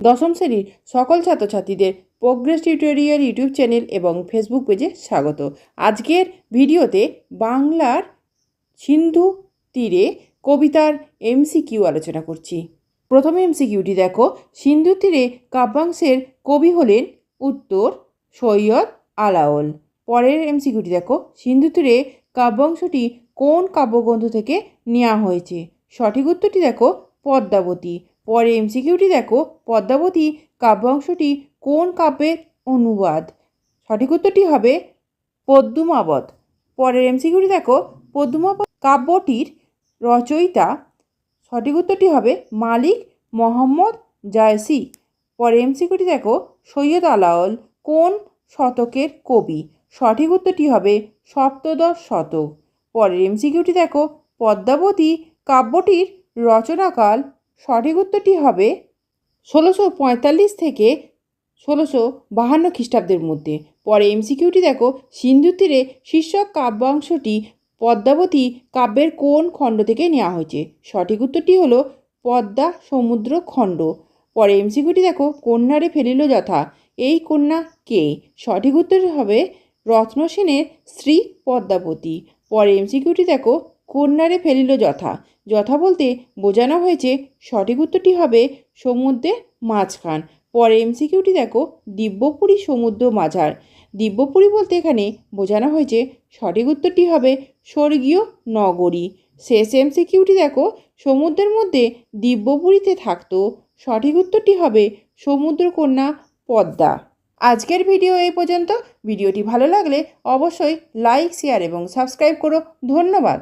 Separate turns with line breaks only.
দশম শ্রেণির সকল ছাত্রছাত্রীদের প্রোগ্রেস টিউটোরিয়াল ইউটিউব চ্যানেল এবং ফেসবুক পেজে স্বাগত। আজকের ভিডিওতে বাংলার সিন্ধু তীরে কবিতার এমসিকিউ আলোচনা করছি। প্রথমে এমসিকিউটি দেখো। সিন্ধু তীরে কাব্যাংশের কবি হলেন উত্তর সৈয়দ আলাওল পরের এমসিকিউটি দেখো। সিন্ধু তীরে কাব্যাংশটি কোন কাব্যগ্রন্থ থেকে নেওয়া হয়েছে? সঠিক উত্তরটি দেখো। পদ্মাবতী। পরে এমসিকিউটি দেখো, পদ্মাবতী কাব্যাংশটি কোন কাব্যের অনুবাদ? সঠিক উত্তরটি হবে পদ্মমাবত। পরের এমসিকিউটি দেখো, পদ্মমাবত কাব্যটির রচয়িতা। সঠিক উত্তরটি হবে মালিক মোহাম্মদ জায়সি। পরে এমসিকিউটি দেখো, সৈয়দ আলাওল কোন শতকের কবি? সঠিক উত্তরটি হবে সপ্তদশ শতক। পরের এমসিকিউটি দেখো, পদ্মাবতী কাব্যটির রচনাকাল সঠিক উত্তরটি হবে ষোলোশো পঁয়তাল্লিশ থেকে ষোলোশো বাহান্ন খ্রিস্টাব্দের মধ্যে। পরে এমসিকিউটি দেখো সিন্ধু তীরে শীর্ষক কাব্যাংশটি পদ্মাবতী কাব্যের কোন খণ্ড থেকে নেওয়া হয়েছে? সঠিক উত্তরটি হলো পদ্মা সমুদ্র খণ্ড। পরে এমসিকিউটি দেখো, কন্যারে ফেলিল যথা, এই কন্যা কে? সঠিক উত্তর হবে রত্ন সেনের স্ত্রী পদ্মাবতী। পরে এমসিকিউটি দেখো কন্যারে ফেলিল যথা। যথা বলতে বোঝানো হয়েছে সঠিক উত্তরটি হবে সমুদ্রের মাঝখান। পরে এমসিকিউটি দেখো, দিব্যপুরী সমুদ্র মাঝার। দিব্যপুরী বলতে এখানে বোঝানো হয়েছে সঠিক উত্তরটি হবে স্বর্গীয় নগরী। শেষ এমসিকিউটি দেখো, সমুদ্রের মধ্যে দিব্যপুরীতে থাকতো। সঠিক উত্তরটি হবে সমুদ্রকন্যা পদ্মা। আজকের ভিডিও এই পর্যন্ত। ভিডিওটি ভালো লাগলে অবশ্যই লাইক, শেয়ার এবং সাবস্ক্রাইব করো। ধন্যবাদ।